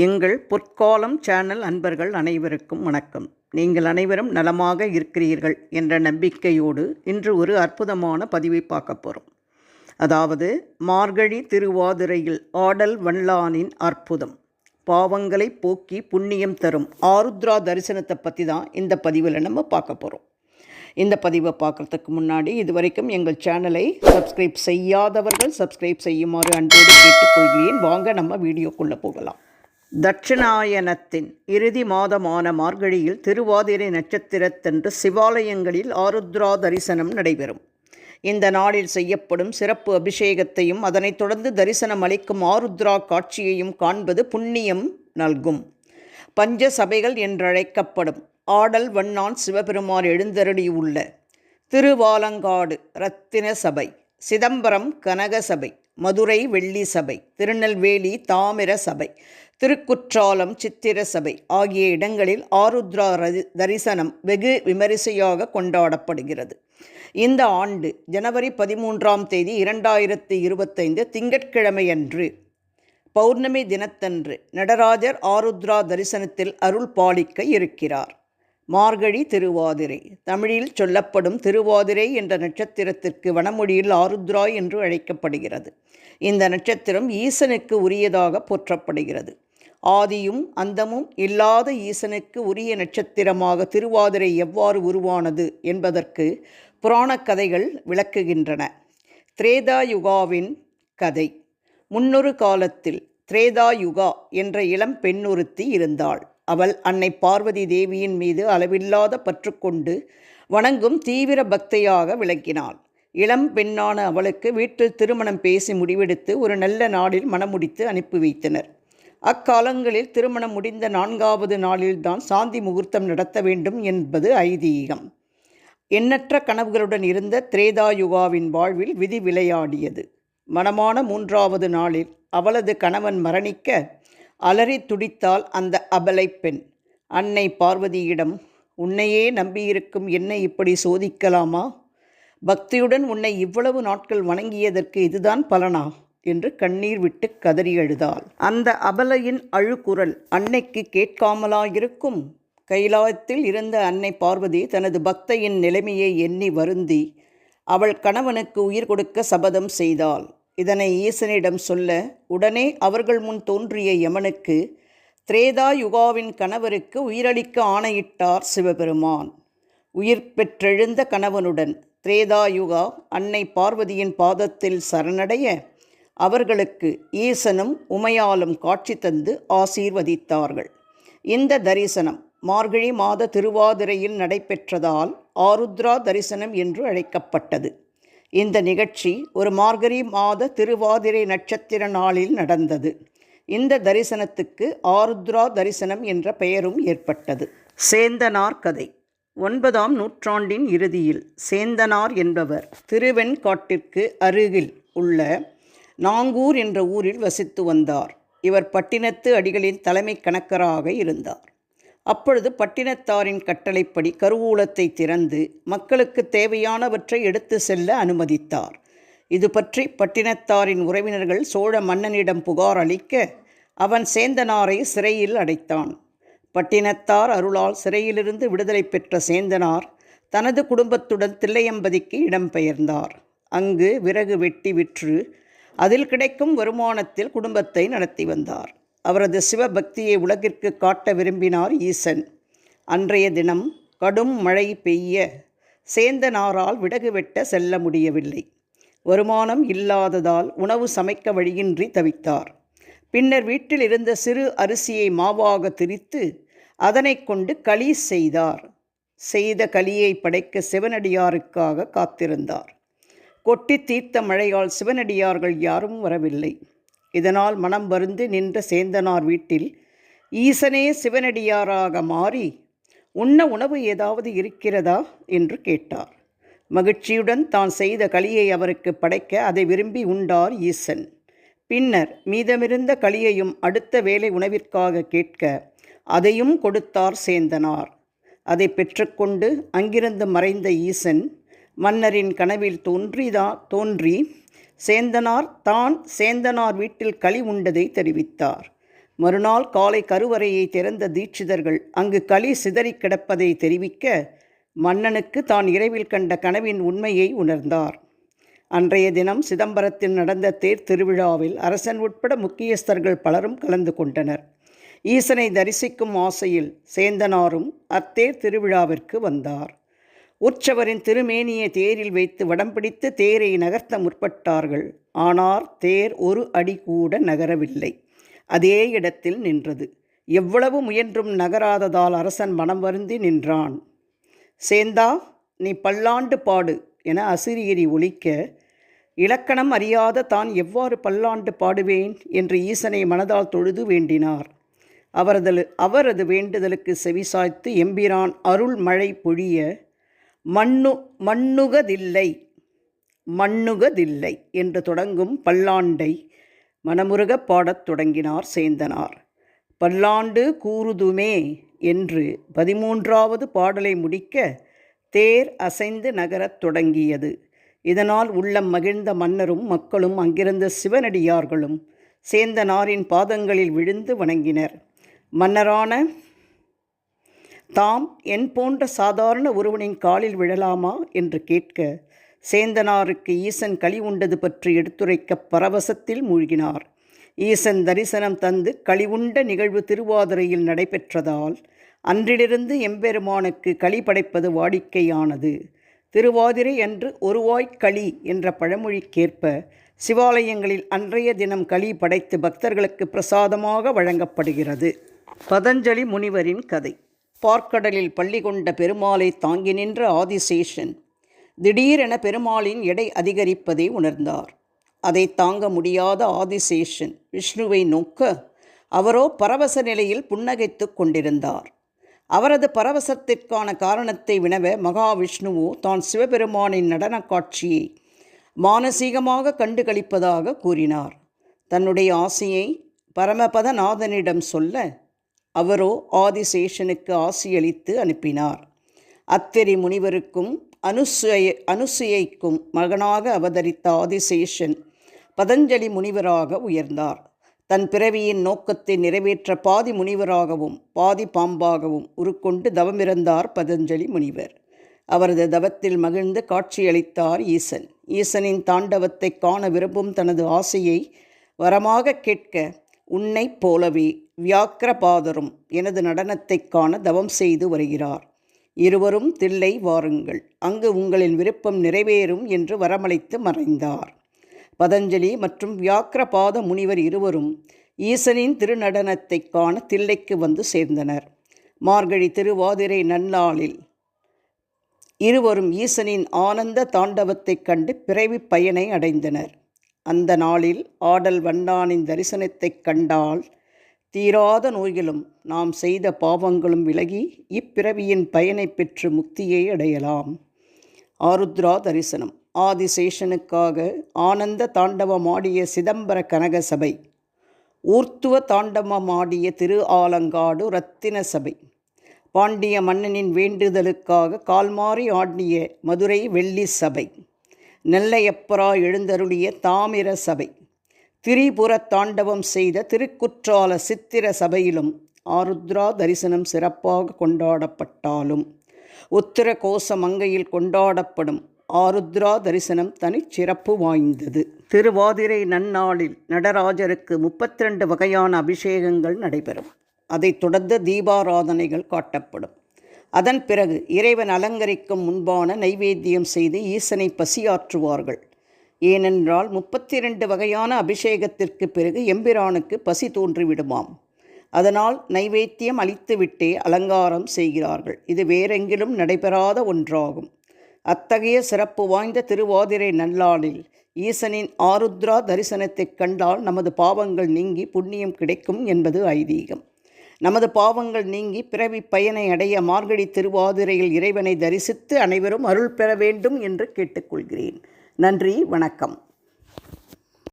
எங்கள் பொற்காலம் சேனல் அன்பர்கள் அனைவருக்கும் வணக்கம். நீங்கள் அனைவரும் நலமாக இருக்கிறீர்கள் என்ற நம்பிக்கையோடு இன்று ஒரு அற்புதமான பதிவை பார்க்க போகிறோம் அதாவது மார்கழி திருவாதிரையில் ஆடல் வல்லானின் அற்புதம். பாவங்களை போக்கி புண்ணியம் தரும் ஆருத்ரா தரிசனத்தை பற்றி தான் இந்த பதிவில் நம்ம பார்க்க போகிறோம் இந்த பதிவை பார்க்குறதுக்கு முன்னாடி இதுவரைக்கும் எங்கள் சேனலை சப்ஸ்கிரைப் செய்யாதவர்கள் சப்ஸ்கிரைப் செய்யுமாறு அன்போடு கேட்டுக்கொள்கிறேன். வாங்க நம்ம வீடியோக்குள்ளே போகலாம். தட்சிணாயனத்தின் இறுதி மாதமான மார்கழியில் திருவாதிரை நட்சத்திரத்தன்று சிவாலயங்களில் ஆருத்ரா தரிசனம் நடைபெறும். இந்த நாளில் செய்யப்படும் சிறப்பு அபிஷேகத்தையும் அதனைத் தொடர்ந்து தரிசனம் அளிக்கும் ஆருத்ரா காட்சியையும் காண்பது புண்ணியம் நல்கும். பஞ்ச சபைகள் என்றழைக்கப்படும் ஆடல் வண்ணான் சிவபெருமான் எழுந்தருளியுள்ள திருவாலங்காடு ரத்தின சபை சிதம்பரம் கனக சபை மதுரை வெள்ளி சபை திருநெல்வேலி தாமிர சபை திருக்குற்றாலம் சித்திர சபை ஆகிய இடங்களில் ஆருத்ரா தரிசனம் வெகு விமரிசையாக கொண்டாடப்படுகிறது. இந்த ஆண்டு ஜனவரி பதிமூன்றாம் தேதி இரண்டாயிரத்தி இருபத்தைந்து திங்கட்கிழமையன்று பௌர்ணமி தினத்தன்று நடராஜர் ஆருத்ரா தரிசனத்தில் அருள் பாலிக்க இருக்கிறார். மார்கழி திருவாதிரை தமிழில் சொல்லப்படும் திருவாதிரை என்ற நட்சத்திரத்திற்கு வனமொழியில் ஆருத்ரா என்று அழைக்கப்படுகிறது. இந்த நட்சத்திரம் ஈசனுக்கு உரியதாக போற்றப்படுகிறது. ஆதியும் அந்தமும் இல்லாத ஈசனுக்கு உரிய நட்சத்திரமாக திருவாதிரை எவ்வாறு உருவானது என்பதற்கு புராணக் கதைகள் விளக்குகின்றன. திரேதா யுகாவின் கதை. முன்னொரு காலத்தில் திரேதா யுகா என்ற இளம் பெண்ணொருத்தி இருந்தாள். அவள் அன்னை பார்வதி தேவியின் மீது அளவில்லாத பற்றுக்கொண்டு வணங்கும் தீவிர பக்தையாக விளக்கினாள் இளம் பெண்ணான அவளுக்கு வீட்டில் திருமணம் பேசி முடிவெடுத்து ஒரு நல்ல நாளில் மணமுடித்து அனுப்பி வைத்தனர். அக்காலங்களில் திருமணம் முடிந்த நான்காவது நாளில்தான் சாந்தி முகூர்த்தம் நடத்த வேண்டும் என்பது ஐதீகம். எண்ணற்ற கனவுகளுடன் இருந்த திரேதாயுகாவின் வாழ்வில் விதி விளையாடியது. மனமான மூன்றாவது நாளில் அவளது கணவன் மரணிக்க அலறி துடித்தாள் அந்த அபலை பெண். அன்னை பார்வதியிடம் உன்னையே நம்பியிருக்கும் என்னை இப்படி சோதிக்கலாமா? பக்தியுடன் உன்னை இவ்வளவு நாட்கள் வணங்கியதற்கு இதுதான் பலனா? என்று கண்ணீர் விட்டு கதறி எழுதாள் அந்த அபலையின் அழுகுரல் அன்னைக்கு கேட்காமலாயிருக்கும். கைலாயத்தில் இருந்த அன்னை பார்வதி தனது பக்தையின் நிலைமையை எண்ணி வருந்தி அவள் கணவனுக்கு உயிர் கொடுக்க சபதம் செய்தாள். இதனை ஈசனிடம் சொல்ல உடனே அவர்கள் முன் தோன்றிய யமனுக்கு திரேதா யுகாவின் கணவருக்கு உயிரளிக்க ஆணையிட்டார் சிவபெருமான். உயிர் பெற்றெழுந்த கணவனுடன் திரேதா யுகா அன்னை பார்வதியின் பாதத்தில் சரணடைய அவர்களுக்கு ஈசனும் உமையாலும் காட்சி தந்து ஆசீர்வதித்தார்கள். இந்த தரிசனம் மார்கழி மாத திருவாதிரையில் நடைபெற்றதால் ஆருத்ரா தரிசனம் என்று அழைக்கப்பட்டது. இந்த நிகழ்ச்சி ஒரு மார்கழி மாத திருவாதிரை நட்சத்திர நாளில் நடந்தது. இந்த தரிசனத்துக்கு ஆருத்ரா தரிசனம் என்ற பெயரும் ஏற்பட்டது. சேந்தனார் கதை. ஒன்பதாம் நூற்றாண்டின் இறுதியில் சேந்தனார் என்பவர் திருவெண்காட்டிற்கு அருகில் உள்ள நாங்கூர் என்ற ஊரில் வசித்து வந்தார். இவர் பட்டினத்து அடிகளின் தலைமை கணக்கராக இருந்தார். அப்பொழுது பட்டினத்தாரின் கட்டளைப்படி கருவூலத்தை திறந்து மக்களுக்கு தேவையானவற்றை எடுத்து செல்ல அனுமதித்தார். இது பற்றி பட்டினத்தாரின் உறவினர்கள் சோழ மன்னனிடம் புகார் அளிக்க அவன் சேந்தனாரை சிறையில் அடைத்தான். பட்டினத்தார் அருளால் சிறையிலிருந்து விடுதலை பெற்ற சேந்தனார் தனது குடும்பத்துடன் தில்லையம்பதிக்கு இடம்பெயர்ந்தார். அங்கு விறகு வெட்டி விற்று அதில் கிடைக்கும் வருமானத்தில் குடும்பத்தை நடத்தி வந்தார். அவரது சிவபக்தியை உலகிற்கு காட்ட விரும்பினார் ஈசன். அன்றைய தினம் கடும் மழை பெய்ய சேந்தனாரால் விடகு வெட்ட செல்ல முடியவில்லை. வருமானம் இல்லாததால் உணவு சமைக்க வழியின்றி தவித்தார். பின்னர் வீட்டில் இருந்த சிறு அரிசியை மாவாக திரித்து அதனை கொண்டு களி செய்தார். செய்த களியை படைக்க சிவனடியாருக்காக காத்திருந்தார். கொட்டி தீர்த்த மழையால் சிவனடியார்கள் யாரும் வரவில்லை. இதனால் மனம் வருந்து நின்ற சேந்தனார் வீட்டில் ஈசனே சிவனடியாராக மாறி உண்ண உணவு ஏதாவது இருக்கிறதா என்று கேட்டார். மகிழ்ச்சியுடன் தான் செய்த களியை அவருக்கு படைக்க அதை விரும்பி உண்டார் ஈசன். பின்னர் மீதமிருந்த களியையும் அடுத்த வேலை உணவிற்காக கேட்க அதையும் கொடுத்தார் சேந்தனார். அதை பெற்றுக்கொண்டு அங்கிருந்து மறைந்த ஈசன் மன்னரின் கனவில் தோன்றிதா தோன்றி சேந்தனார் தான் சேந்தனார் வீட்டில் களி உண்டதை தெரிவித்தார். மறுநாள் காலை கருவறையை திறந்த தீட்சிதர்கள் அங்கு களி சிதறி கிடப்பதை தெரிவிக்க மன்னனுக்கு தான் இரவில் கண்ட கனவின் உண்மையை உணர்ந்தார். அன்றைய தினம் சிதம்பரத்தில் நடந்த தேர் திருவிழாவில் அரசன் உட்பட முக்கியஸ்தர்கள் பலரும் கலந்து கொண்டனர். ஈசனை தரிசிக்கும் ஆசையில் சேந்தனாரும் அத்தேர் திருவிழாவிற்கு வந்தார். உற்சவரின் திருமேனியை தேரில் வைத்து வடம் பிடித்து தேரை நகர்த்த முற்பட்டார்கள். ஆனால் தேர் ஒரு அடி கூட நகரவில்லை. அதே இடத்தில் நின்றது. எவ்வளவு முயன்றும் நகராததால் அரசன் மனம் வருந்தி நின்றான். சேந்தா நீ பல்லாண்டு பாடு என அசிரியரி ஒழிக்க இலக்கணம் அறியாத தான் எவ்வாறு பல்லாண்டு பாடுவேன் என்று ஈசனை மனதால் தொழுது வேண்டினார். அவரது அவரது வேண்டுதலுக்கு செவிசாய்த்து எம்பிரான் அருள் மழை பொழிய மண்ணு மண்ணுகதில்லை மண்ணுகதில்லை என்று தொடங்கும் பல்லாண்டை மனமுருகப் பாடத் தொடங்கினார் சேந்தனார். பல்லாண்டு கூறுதுமே என்று பதிமூன்றாவது பாடலை முடிக்க தேர் அசைந்து நகரத் தொடங்கியது. இதனால் உள்ளம் மகிழ்ந்த மன்னரும் மக்களும் அங்கிருந்த சிவனடியார்களும் சேந்தனாரின் பாதங்களில் விழுந்து வணங்கினர். மன்னரான தாம் என் போன்ற சாதாரண ஒருவனின் காலில் விழலாமா? என்று கேட்க சேந்தனாருக்கு ஈசன் களி உண்டது பற்றி எடுத்துரைக்க பரவசத்தில் மூழ்கினார். ஈசன் தரிசனம் தந்து களிவுண்ட நிகழ்வு திருவாதிரையில் நடைபெற்றதால் அன்றிலிருந்து எம்பெருமானுக்கு களி படைப்பது வாடிக்கையானது. திருவாதிரை அன்று ஒருவாய் களி என்ற பழமொழிக்கேற்ப சிவாலயங்களில் அன்றைய தினம் களி படைத்து பக்தர்களுக்கு பிரசாதமாக வழங்கப்படுகிறது. பதஞ்சலி முனிவரின் கதை. பார்க்கடலில் பள்ளி கொண்ட பெருமாளை தாங்கி நின்ற ஆதிசேஷன் திடீரென பெருமாளின் எடை அதிகரிப்பதை உணர்ந்தார். அதை தாங்க முடியாத ஆதிசேஷன் விஷ்ணுவை நோக்க அவரோ பரவச நிலையில் புன்னகைத்து கொண்டிருந்தார். அவரது பரவசத்திற்கான காரணத்தை வினவ மகாவிஷ்ணுவோ தான் சிவபெருமானின் நடனக் காட்சியை மானசீகமாக கண்டு கழிப்பதாக கூறினார். தன்னுடைய ஆசையை பரமபதநாதனிடம் சொல்ல அவரோ ஆதிசேஷனுக்கு ஆசியளித்து அனுப்பினார். அத்திரி முனிவருக்கும் அனுசுய அனுசுயைக்கும் மகனாக அவதரித்த ஆதிசேஷன் பதஞ்சலி முனிவராக உயர்ந்தார். தன் பிறவியின் நோக்கத்தை நிறைவேற்ற பாதி முனிவராகவும் பாதி பாம்பாகவும் உருக்கொண்டு தவமிருந்தார் பதஞ்சலி முனிவர். அவரது தவத்தில் மகிழ்ந்து காட்சியளித்தார் ஈசன். ஈசனின் தாண்டவத்தை காண விரும்பும் தனது ஆசையை வரமாக கேட்க உன்னைப் போலவே வியாக்கிரபாதரும் எனது நடனத்தைக் காண தவம் செய்து வருகிறார். இருவரும் தில்லை வாருங்கள். அங்கு உங்களின் விருப்பம் நிறைவேறும் என்று வரமளித்து மறைந்தார். பதஞ்சலி மற்றும் வியாக்கிரபாத முனிவர் இருவரும் ஈசனின் திருநடனத்தைக் காண தில்லைக்கு வந்து சேர்ந்தனர். மார்கழி திருவாதிரை நன்னாளில் இருவரும் ஈசனின் ஆனந்த தாண்டவத்தைக் கண்டு பிறவி பயனை அடைந்தனர். அந்த நாளில் ஆடல் வண்ணானின் தரிசனத்தைக் கண்டால் தீராத நோய்களும் நாம் செய்த பாவங்களும் விலகி இப்பிறவியின் பயனை பெற்று முக்தியை அடையலாம். ஆருத்ரா தரிசனம். ஆதிசேஷனுக்காக ஆனந்த தாண்டவமாடிய சிதம்பர கனக சபை. ஊர்த்துவ தாண்டவமாடிய திரு ஆலங்காடு ரத்தின சபை. பாண்டிய மன்னனின் வேண்டுதலுக்காக கால்மாறி ஆடிய மதுரை வெள்ளி சபை. நெல்லையப்பரா எழுந்தருளிய தாமிர சபை. திரிபுர தாண்டவம் செய்த திருக்குற்றால சித்திர சபையிலும் ஆருத்ரா தரிசனம் சிறப்பாக கொண்டாடப்பட்டாலும் உத்திர கோச மங்கையில் கொண்டாடப்படும் ஆருத்ரா தரிசனம் தனிச்சிறப்பு வாய்ந்தது. திருவாதிரை நன்னாளில் நடராஜருக்கு முப்பத்திரண்டு வகையான அபிஷேகங்கள் நடைபெறும். அதைத் தொடர்ந்து தீபாராதனைகள் காட்டப்படும். அதன் பிறகு இறைவன் அலங்கரிக்கும் முன்பான நைவேத்தியம் செய்து ஈசனை பசியாற்றுவார்கள். ஏனென்றால் முப்பத்தி இரண்டு வகையான அபிஷேகத்திற்கு பிறகு எம்பிரானுக்கு பசி தோன்றிவிடுமாம். அதனால் நைவேத்தியம் அளித்துவிட்டே அலங்காரம் செய்கிறார்கள். இது வேறெங்கிலும் நடைபெறாத ஒன்றாகும். அத்தகைய சிறப்பு வாய்ந்த திருவாதிரை நல்லாளில் ஈசனின் ஆருத்ரா தரிசனத்தைக் கண்டால் நமது பாவங்கள் நீங்கி புண்ணியம் கிடைக்கும் என்பது ஐதீகம். நமது பாவங்கள் நீங்கி பிறவி பயனை அடைய மார்கழி திருவாதிரையில் இறைவனை தரிசித்து அனைவரும் அருள் பெற வேண்டும் என்று கேட்டுக்கொள்கிறேன். நன்றி வணக்கம்.